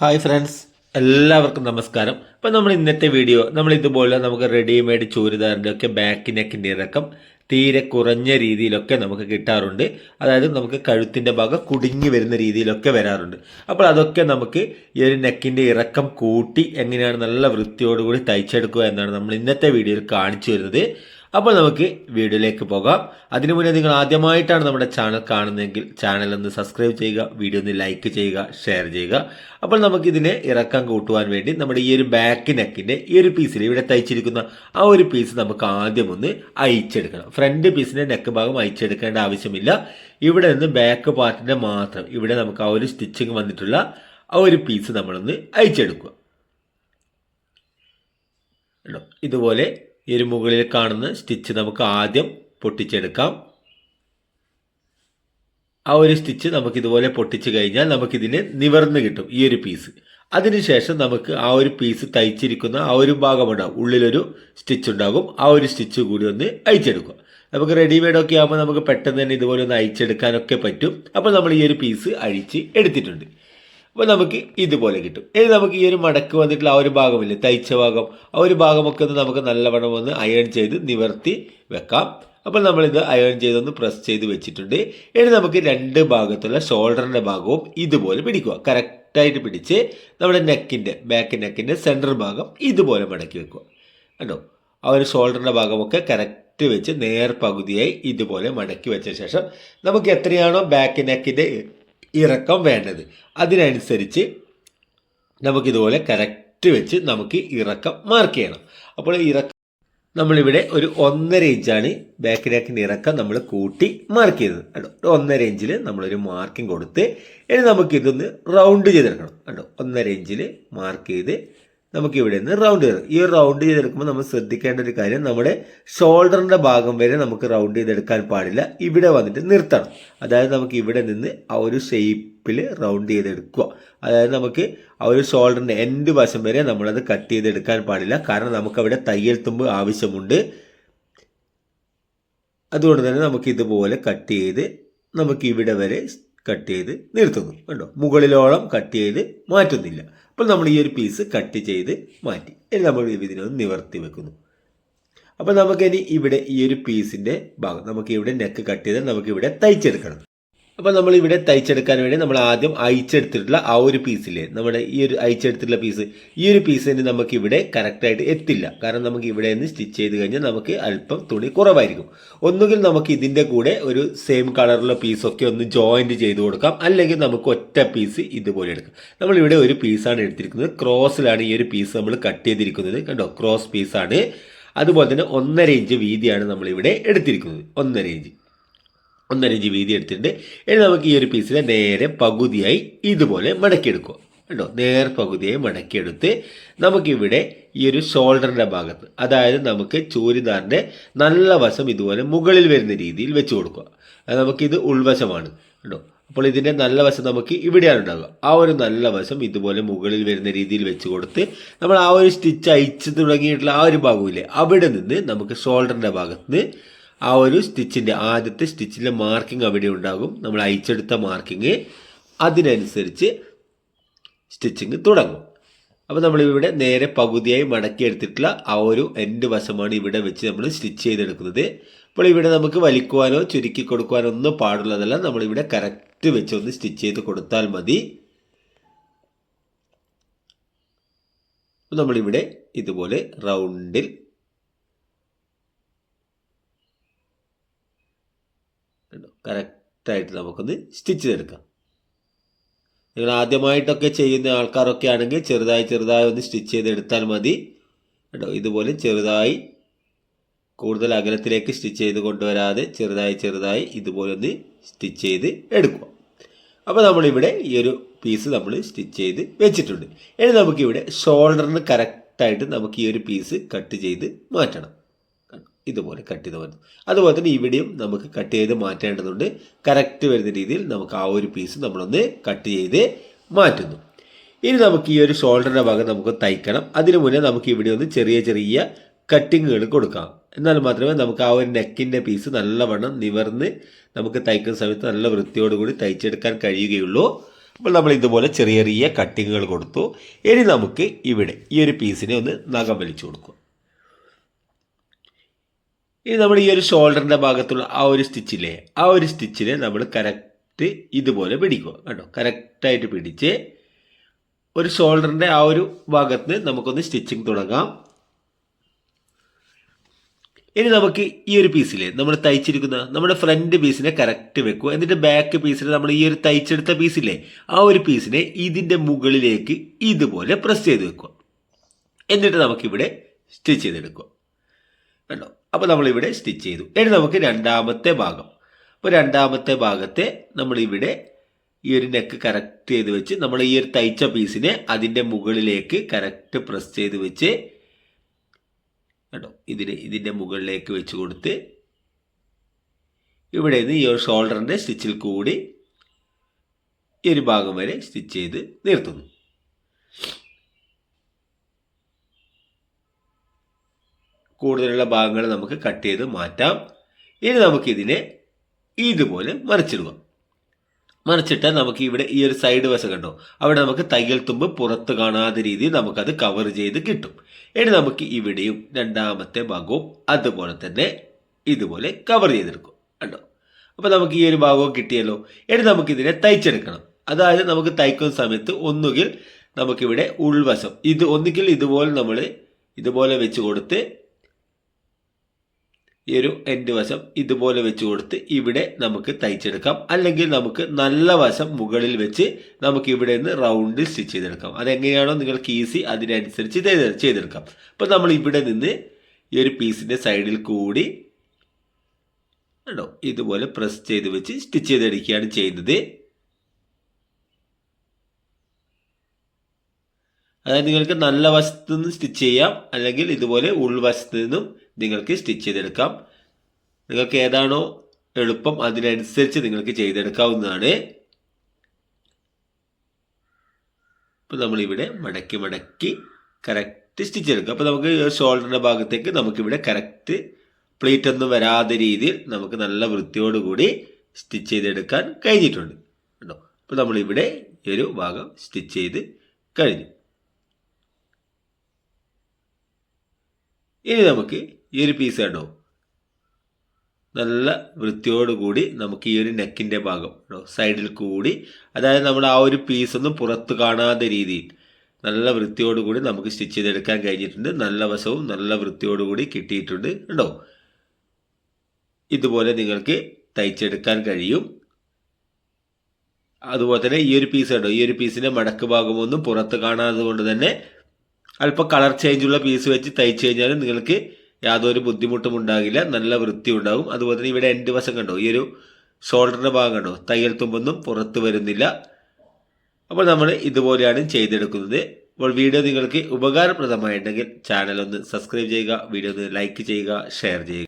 Hi friends എല്ലാവർക്കും നമസ്കാരം. ഇപ്പം നമ്മൾ ഇന്നത്തെ വീഡിയോ നമ്മൾ ഇതുപോലെ നമുക്ക് റെഡിമെയ്ഡ് ചൂരിദാറിന്റെ ഒക്കെ ബാക്ക് നെക്കിന്റെ ഇറക്കം തീരെ കുറഞ്ഞ രീതിയിലൊക്കെ നമുക്ക് കിട്ടാറുണ്ട്. അതായത് നമുക്ക് കഴുത്തിന്റെ ഭാഗം കുടുങ്ങി വരുന്ന രീതിയിലൊക്കെ വരാറുണ്ട്. അപ്പോൾ അതൊക്കെ നമുക്ക് ഈ ഒരു നെക്കിന്റെ ഇറക്കം കൂട്ടി എങ്ങനെയാണ് നല്ല വൃത്തിയോടുകൂടി തയ്ച്ചെടുക്കുക എന്നാണ് നമ്മൾ ഇന്നത്തെ വീഡിയോയിൽ കാണിച്ചു വരുന്നത് അപ്പോൾ നമുക്ക് വീഡിയോയിലേക്ക് പോകാം. അതിനു മുന്നേ നിങ്ങൾ ആദ്യമായിട്ടാണ് നമ്മുടെ ചാനൽ കാണുന്നതെങ്കിൽ ചാനൽ ഒന്ന് സബ്സ്ക്രൈബ് ചെയ്യുക വീഡിയോ ഒന്ന് ലൈക്ക് ചെയ്യുക ഷെയർ ചെയ്യുക. അപ്പോൾ നമുക്ക് ഇതിനെ ഇറക്കം കൂട്ടുവാൻ വേണ്ടി നമ്മുടെ ഈ ഒരു ബാക്ക് നെക്കിന്റെ ഈ ഒരു പീസിൽ ഇവിടെ തയ്ച്ചിരിക്കുന്ന ആ ഒരു പീസ് നമുക്ക് ആദ്യം ഒന്ന് അയച്ചെടുക്കണം ഫ്രണ്ട് പീസിന്റെ നെക്ക് ഭാഗം അയച്ചെടുക്കേണ്ട ആവശ്യമില്ല. ഇവിടെ നിന്ന് ബാക്ക് പാർട്ടിന്റെ മാത്രം ഇവിടെ നമുക്ക് ആ ഒരു സ്റ്റിച്ചിങ് വന്നിട്ടുള്ള ആ ഒരു പീസ് നമ്മളൊന്ന് അയച്ചെടുക്കുക ഇതുപോലെ ഒരു മുകളിൽ കാണുന്ന സ്റ്റിച്ച് നമുക്ക് ആദ്യം പൊട്ടിച്ചെടുക്കാം. ആ ഒരു സ്റ്റിച്ച് നമുക്ക് ഇതുപോലെ പൊട്ടിച്ച് കഴിഞ്ഞാൽ നമുക്കിതിന് നിവർന്ന് കിട്ടും ഈ ഒരു പീസ് അതിനുശേഷം നമുക്ക് ആ ഒരു പീസ് തയ്ച്ചിരിക്കുന്ന ആ ഒരു ഭാഗമുണ്ടാകും ഉള്ളിലൊരു സ്റ്റിച്ച് ഉണ്ടാകും ആ ഒരു സ്റ്റിച്ച് കൂടി ഒന്ന് അയച്ചെടുക്കുക നമുക്ക് റെഡിമെയ്ഡ് ഒക്കെ ആകുമ്പോൾ നമുക്ക് പെട്ടെന്ന് തന്നെ ഇതുപോലെ ഒന്ന് അയച്ചെടുക്കാനൊക്കെ പറ്റും. അപ്പോൾ നമ്മൾ ഈ ഒരു പീസ് അഴിച്ച് എടുത്തിട്ടുണ്ട്. അപ്പോൾ നമുക്ക് ഇതുപോലെ കിട്ടും. ഇനി നമുക്ക് ഈ ഒരു മടക്ക് വന്നിട്ടുള്ള ആ ഒരു ഭാഗമില്ലേ? തയ്ച്ച ഭാഗം. ആ ഒരു ഭാഗമൊക്കെ ഒന്ന് നമുക്ക് നല്ലവണ്ണം ഒന്ന് അയൺ ചെയ്ത് നിവർത്തി വെക്കാം. അപ്പോൾ നമ്മളിത് അയൺ ചെയ്തൊന്ന് പ്രസ് ചെയ്ത് വെച്ചിട്ടുണ്ട്. ഇനി നമുക്ക് രണ്ട് ഭാഗത്തുള്ള ഷോൾഡറിന്റെ ഭാഗവും ഇതുപോലെ പിടിക്കുക. കറക്റ്റായിട്ട് പിടിച്ച് നമ്മുടെ നെക്കിന്റെ ബാക്ക് നെക്കിന്റെ സെന്റർ ഭാഗം ഇതുപോലെ മടക്കി വെക്കുക. കണ്ടോ? ആ ഒരു ഷോൾഡറിന്റെ ഭാഗമൊക്കെ കറക്റ്റ് വെച്ച് നേർ പകുതിയായി ഇതുപോലെ മടക്കി വെച്ച ശേഷം നമുക്ക് എത്രയാണോ ബാക്ക് നെക്കിന്റെ ഇറക്കം വേണ്ടത്. അതിനനുസരിച്ച് നമുക്കിതുപോലെ കറക്റ്റ് വെച്ച് നമുക്ക് ഇറക്കം മാർക്ക് ചെയ്യണം. അപ്പോൾ ഇറക്കം നമ്മളിവിടെ ഒരു ഒന്നര ഇഞ്ചാണ് ബാക്ക് ഇറക്കം നമ്മൾ കൂട്ടി മാർക്ക് ചെയ്തത്. ഒരു ഒന്നര ഇഞ്ചിൽ നമ്മളൊരു മാർക്കിംഗ് കൊടുത്ത് ഇനി നമുക്കിതൊന്ന് റൗണ്ട് ചെയ്തെടുക്കണം. കണ്ടോ? ഒന്നര ഇഞ്ചിൽ മാർക്ക് ചെയ്ത് നമുക്ക് ഇവിടെ നിന്ന് റൗണ്ട് ചെയ്ത് ഈ റൗണ്ട് ചെയ്തെടുക്കുമ്പോൾ നമ്മൾ ശ്രദ്ധിക്കേണ്ട ഒരു കാര്യം നമ്മുടെ ഷോൾഡറിന്റെ ഭാഗം വരെ നമുക്ക് റൗണ്ട് ചെയ്തെടുക്കാൻ പാടില്ല. ഇവിടെ വന്നിട്ട് നിർത്തണം. അതായത് നമുക്ക് ഇവിടെ നിന്ന് ആ ഒരു ഷേപ്പിൽ റൗണ്ട് ചെയ്തെടുക്കുക. അതായത് നമുക്ക് ആ ഒരു ഷോൾഡറിന്റെ എൻഡ് വശം വരെ നമ്മളത് കട്ട് ചെയ്തെടുക്കാൻ പാടില്ല. കാരണം നമുക്കവിടെ തയ്യൽ തുമ്പ് ആവശ്യമുണ്ട്. അതുകൊണ്ട് തന്നെ നമുക്ക് ഇതുപോലെ കട്ട് ചെയ്ത് നമുക്ക് ഇവിടെ വരെ കട്ട് ചെയ്ത് നിർത്തുന്നു. കണ്ടോ? മുകളിലോളം കട്ട് ചെയ്ത് മാറ്റുന്നില്ല. അപ്പോൾ നമ്മൾ ഈ ഒരു പീസ് കട്ട് ചെയ്ത് മാറ്റി. ഇനി നമ്മൾ ഇതിനൊന്ന് നിവർത്തി വെക്കുന്നു. അപ്പോൾ നമുക്കിനി ഇവിടെ ഈ ഒരു പീസിന്റെ ഭാഗം നമുക്ക് ഇവിടെ നെക്ക് കട്ട് ചെയ്ത് നമുക്കിവിടെ തയ്ച്ചെടുക്കണം. അപ്പോൾ നമ്മൾ ഇവിടെ തയ്ച്ചെടുക്കാൻ വേണ്ടി നമ്മൾ ആദ്യം അയച്ചെടുത്തിട്ടുള്ള ആ ഒരു പീസില്ലേ നമ്മുടെ ഈ ഒരു അയച്ചെടുത്തിട്ടുള്ള പീസ് ഈ ഒരു പീസിന് നമുക്ക് ഇവിടെ കറക്റ്റായിട്ട് എത്തില്ല. കാരണം നമുക്ക് ഇവിടെ നിന്ന് സ്റ്റിച്ച് ചെയ്ത് കഴിഞ്ഞാൽ നമുക്ക് അല്പം തുണി കുറവായിരിക്കും. ഒന്നുകിൽ നമുക്ക് ഇതിന്റെ കൂടെ ഒരു സെയിം കളറുള്ള പീസൊക്കെ ഒന്ന് ജോയിന്റ് ചെയ്ത് കൊടുക്കാം. അല്ലെങ്കിൽ നമുക്ക് ഒറ്റ പീസ് ഇതുപോലെ എടുക്കാം. നമ്മളിവിടെ ഒരു പീസാണ് എടുത്തിരിക്കുന്നത്. ക്രോസിലാണ് ഈ ഒരു പീസ് നമ്മൾ കട്ട് ചെയ്തിരിക്കുന്നത്. കണ്ടോ? ക്രോസ് പീസാണ് അതുപോലെ തന്നെ ഒന്നര ഇഞ്ച് വീതിയാണ് നമ്മളിവിടെ എടുത്തിരിക്കുന്നത്. ഒന്നര ഇഞ്ച് ഒന്നര ഇഞ്ച് വീതി എടുത്തിട്ടുണ്ട്. ഇനി നമുക്ക് ഈ ഒരു പീസിനെ നേരെ പകുതിയായി ഇതുപോലെ മടക്കിയെടുക്കുക. കേട്ടോ നേർ പകുതിയായി മടക്കിയെടുത്ത് നമുക്കിവിടെ ഈ ഒരു ഷോൾഡറിന്റെ ഭാഗത്ത് അതായത് നമുക്ക് ചൂരിദാറിന്റെ നല്ല വശം ഇതുപോലെ മുകളിൽ വരുന്ന രീതിയിൽ വെച്ച് കൊടുക്കുക. നമുക്കിത് ഉൾവശമാണ്. കേട്ടോ അപ്പോൾ ഇതിന്റെ നല്ല വശം നമുക്ക് ഇവിടെയാണ് ഉണ്ടാകുക ആ ഒരു നല്ല വശം ഇതുപോലെ മുകളിൽ വരുന്ന രീതിയിൽ വെച്ച് കൊടുത്ത് നമ്മൾ ആ ഒരു സ്റ്റിച്ച് അയച്ച് തുടങ്ങിയിട്ടുള്ള ആ ഒരു ഭാഗമില്ലേ അവിടെ നിന്ന് നമുക്ക് ഷോൾഡറിന്റെ ഭാഗത്ത് നിന്ന് ആ ഒരു സ്റ്റിച്ചിന്റെ ആദ്യത്തെ സ്റ്റിച്ചിന്റെ മാർക്കിംഗ് അവിടെ ഉണ്ടാകും. നമ്മൾ അയച്ചെടുത്ത മാർക്കിങ് അതിനനുസരിച്ച് സ്റ്റിച്ചിങ് തുടങ്ങും. അപ്പോൾ നമ്മളിവിടെ നേരെ പകുതിയായി മടക്കി എടുത്തിട്ടുള്ള ആ ഒരു എൻഡ് വശമാണ് ഇവിടെ വെച്ച് നമ്മൾ സ്റ്റിച്ച് ചെയ്തെടുക്കുന്നത്. അപ്പോൾ ഇവിടെ നമുക്ക് വലിക്കുവാനോ ചുരുക്കി കൊടുക്കുവാനോ ഒന്നും പാടുള്ളതല്ല. നമ്മളിവിടെ കറക്റ്റ് വെച്ച് ഒന്ന് സ്റ്റിച്ച് ചെയ്ത് കൊടുത്താൽ മതി. നമ്മളിവിടെ ഇതുപോലെ റൗണ്ടിൽ കറക്റ്റായിട്ട് നമുക്കൊന്ന് സ്റ്റിച്ച് ചെയ്തെടുക്കാം. നിങ്ങൾ ആദ്യമായിട്ടൊക്കെ ചെയ്യുന്ന ആൾക്കാരൊക്കെ ആണെങ്കിൽ ചെറുതായി ചെറുതായി ഒന്ന് സ്റ്റിച്ച് ചെയ്തെടുത്താൽ മതി. കേട്ടോ ഇതുപോലെ ചെറുതായി കൂടുതൽ അകലത്തിലേക്ക് സ്റ്റിച്ച് ചെയ്ത് കൊണ്ടുവരാതെ ചെറുതായി ചെറുതായി ഇതുപോലെ ഒന്ന് സ്റ്റിച്ച് ചെയ്ത് എടുക്കുക. അപ്പോൾ നമ്മളിവിടെ ഈ ഒരു പീസ് നമ്മൾ സ്റ്റിച്ച് ചെയ്ത് വെച്ചിട്ടുണ്ട്. ഇനി നമുക്കിവിടെ ഷോൾഡറിന് കറക്റ്റായിട്ട് നമുക്ക് ഈ ഒരു പീസ് കട്ട് ചെയ്ത് മാറ്റണം. ഇതുപോലെ കട്ട് ചെയ്ത് വരുന്നു. അതുപോലെ തന്നെ ഇവിടെയും നമുക്ക് കട്ട് ചെയ്ത് മാറ്റേണ്ടതുണ്ട്. കറക്റ്റ് വരുന്ന രീതിയിൽ നമുക്ക് ആ ഒരു പീസ് നമ്മളൊന്ന് കട്ട് ചെയ്ത് മാറ്റുന്നു. ഇനി നമുക്ക് ഈ ഒരു ഷോൾഡറിന്റെ ഭാഗം നമുക്ക് തയ്ക്കണം. അതിനു മുന്നേ നമുക്ക് ഇവിടെ ഒന്ന് ചെറിയ ചെറിയ കട്ടിങ്ങുകൾ കൊടുക്കാം. എന്നാൽ മാത്രമേ നമുക്ക് ആ ഒരു നെക്കിന്റെ പീസ് നല്ലവണ്ണം നിവർന്ന് നമുക്ക് തയ്ക്കുന്ന സമയത്ത് നല്ല വൃത്തിയോടുകൂടി തയ്ച്ചെടുക്കാൻ കഴിയുകയുള്ളൂ. അപ്പോൾ നമ്മൾ ഇതുപോലെ ചെറിയ ചെറിയ കട്ടിങ്ങുകൾ കൊടുത്തു. ഇനി നമുക്ക് ഇവിടെ ഈ ഒരു പീസിനെ ഒന്ന് നഖം വലിച്ചു കൊടുക്കുക ഇനി നമ്മൾ ഈ ഒരു ഷോൾഡറിന്റെ ഭാഗത്തുള്ള ആ ഒരു സ്റ്റിച്ചില്ലേ ആ ഒരു സ്റ്റിച്ചിനെ നമ്മൾ കറക്റ്റ് ഇതുപോലെ പിടിക്കുക കേട്ടോ. കറക്റ്റായിട്ട് പിടിച്ച് ഒരു ഷോൾഡറിന്റെ ആ ഒരു ഭാഗത്ത് നമുക്കൊന്ന് സ്റ്റിച്ചിങ് തുടങ്ങാം. ഇനി നമുക്ക് ഈ ഒരു പീസിൽ നമ്മൾ തയ്ച്ചിരിക്കുന്ന നമ്മുടെ ഫ്രണ്ട് പീസിനെ കറക്റ്റ് വെക്കുക. എന്നിട്ട് ബാക്ക് പീസിന് നമ്മൾ ഈ ഒരു തയ്ച്ചെടുത്ത പീസില്ലേ ആ ഒരു പീസിനെ ഇതിന്റെ മുകളിലേക്ക് ഇതുപോലെ പ്രസ് ചെയ്ത് വെക്കുക. എന്നിട്ട് നമുക്കിവിടെ സ്റ്റിച്ച് ചെയ്തെടുക്കുക. കണ്ടോ? അപ്പോൾ നമ്മളിവിടെ സ്റ്റിച്ച് ചെയ്തു. ഇനി നമുക്ക് രണ്ടാമത്തെ ഭാഗം. അപ്പോൾ രണ്ടാമത്തെ ഭാഗത്തെ നമ്മളിവിടെ ഈ ഒരു നെക്ക് കറക്റ്റ് ചെയ്ത് വെച്ച് നമ്മൾ ഈ ഒരു തയ്ച്ച പീസിനെ അതിന്റെ മുകളിലേക്ക് കറക്റ്റ് പ്രസ് ചെയ്ത് വെച്ച് കേട്ടോ ഇതിന് ഇതിന്റെ മുകളിലേക്ക് വെച്ച് കൊടുത്ത് ഇവിടെ നിന്ന് ഈ ഒരു ഷോൾഡറിന്റെ സ്റ്റിച്ചിൽ കൂടി ഈ ഒരു ഭാഗം വരെ സ്റ്റിച്ച് ചെയ്ത് നിർത്തുന്നു. കൂടുതലുള്ള ഭാഗങ്ങൾ നമുക്ക് കട്ട് ചെയ്ത് മാറ്റാം. ഇനി നമുക്കിതിനെ ഇതുപോലെ മറിച്ചിടുക. മറിച്ചിട്ട് നമുക്ക് ഇവിടെ ഈ ഒരു സൈഡ് വശം കണ്ടോ? അവിടെ നമുക്ക് തയ്യൽ തുമ്പ് പുറത്ത് കാണാത്ത രീതിയിൽ നമുക്കത് കവർ ചെയ്ത് കിട്ടും. ഇനി നമുക്ക് ഇവിടെയും രണ്ടാമത്തെ ഭാഗവും അതുപോലെ തന്നെ ഇതുപോലെ കവർ ചെയ്തെടുക്കും. കണ്ടോ? അപ്പോൾ നമുക്ക് ഈ ഒരു ഭാഗവും കിട്ടിയല്ലോ. ഇനി നമുക്കിതിനെ തയ്ച്ചെടുക്കണം. അതായത് നമുക്ക് തയ്ക്കുന്ന സമയത്ത് ഒന്നുകിൽ നമുക്കിവിടെ ഉൾവശം ഇത് ഒന്നുകിൽ ഇതുപോലെ നമ്മൾ ഇതുപോലെ വെച്ച് കൊടുത്ത് ഈ ഒരു എൻഡ് വശം ഇതുപോലെ വെച്ച് കൊടുത്ത് ഇവിടെ നമുക്ക് തയ്ച്ചെടുക്കാം. അല്ലെങ്കിൽ നമുക്ക് നല്ല വശം മുകളിൽ വെച്ച് നമുക്ക് ഇവിടെ നിന്ന് റൗണ്ടിൽ സ്റ്റിച്ച് ചെയ്തെടുക്കാം. അതെങ്ങനെയാണോ നിങ്ങൾക്ക് ഈസി അതിനനുസരിച്ച് ചെയ്ത് ചെയ്തെടുക്കാം. അപ്പോൾ നമ്മൾ ഇവിടെ നിന്ന് ഈ ഒരു പീസിന്റെ സൈഡിൽ കൂടി കണ്ടോ ഇതുപോലെ പ്രസ് ചെയ്ത് വെച്ച് സ്റ്റിച്ച് ചെയ്തെടുക്കുകയാണ് ചെയ്യുന്നത്. അതായത് നിങ്ങൾക്ക് നല്ല വശത്തു നിന്ന് സ്റ്റിച്ച് ചെയ്യാം. അല്ലെങ്കിൽ ഇതുപോലെ ഉൾവശത്ത് നിന്നും നിങ്ങൾക്ക് സ്റ്റിച്ച് ചെയ്തെടുക്കാം. നിങ്ങൾക്ക് ഏതാണോ എളുപ്പം അതിനനുസരിച്ച് നിങ്ങൾക്ക് ചെയ്തെടുക്കാവുന്നതാണ്. ഇപ്പോൾ നമ്മളിവിടെ മടക്കി മടക്കി കറക്റ്റ് സ്റ്റിച്ച് എടുക്കുക അപ്പോൾ നമുക്ക് ഷോൾഡറിന്റെ ഭാഗത്തേക്ക് നമുക്കിവിടെ കറക്റ്റ് പ്ലേറ്റ് ഒന്നും വരാത്ത രീതിയിൽ നമുക്ക് നല്ല വൃത്തിയോടുകൂടി സ്റ്റിച്ച് ചെയ്തെടുക്കാൻ കഴിഞ്ഞിട്ടുണ്ട്. കേട്ടോ അപ്പോൾ നമ്മളിവിടെ ഈ ഒരു ഭാഗം സ്റ്റിച്ച് ചെയ്ത് കഴിഞ്ഞു. ഇനി നമുക്ക് ഈ ഒരു പീസ് കേട്ടോ നല്ല വൃത്തിയോടുകൂടി നമുക്ക് ഈ ഒരു നെക്കിന്റെ ഭാഗം സൈഡിൽ കൂടി. അതായത് നമ്മൾ ആ ഒരു പീസ് ഒന്നും പുറത്ത് കാണാത്ത രീതിയിൽ നല്ല വൃത്തിയോടുകൂടി നമുക്ക് സ്റ്റിച്ച് ചെയ്തെടുക്കാൻ കഴിഞ്ഞിട്ടുണ്ട്. നല്ല വശവും നല്ല വൃത്തിയോടുകൂടി കിട്ടിയിട്ടുണ്ട് കേട്ടോ ഇതുപോലെ നിങ്ങൾക്ക് തയ്ച്ചെടുക്കാൻ കഴിയും. അതുപോലെ തന്നെ ഈ ഒരു പീസ് കേട്ടോ ഈ ഒരു പീസിന്റെ മടക്ക് ഭാഗമൊന്നും പുറത്ത് കാണാത്തത് കൊണ്ട് തന്നെ അല്പം കളർ ചേഞ്ചുള്ള പീസ് വെച്ച് തയ്ച്ചു കഴിഞ്ഞാൽ നിങ്ങൾക്ക് യാതൊരു ബുദ്ധിമുട്ടും ഉണ്ടാകില്ല. നല്ല വൃത്തി ഉണ്ടാകും. അതുപോലെ തന്നെ ഇവിടെ എന്റെ വശം കണ്ടോ? ഈ ഒരു ഷോൾഡറിന്റെ ഭാഗം കണ്ടോ? തയ്യൽ തുമ്പൊന്നും പുറത്ത് വരുന്നില്ല. അപ്പോൾ നമ്മൾ ഇതുപോലെയാണ് ചെയ്തെടുക്കുന്നത്. അപ്പോൾ വീഡിയോ നിങ്ങൾക്ക് ഉപകാരപ്രദമായിട്ടുണ്ടെങ്കിൽ ചാനൽ ഒന്ന് സബ്സ്ക്രൈബ് ചെയ്യുക വീഡിയോ ഒന്ന് ലൈക്ക് ചെയ്യുക ഷെയർ ചെയ്യുക.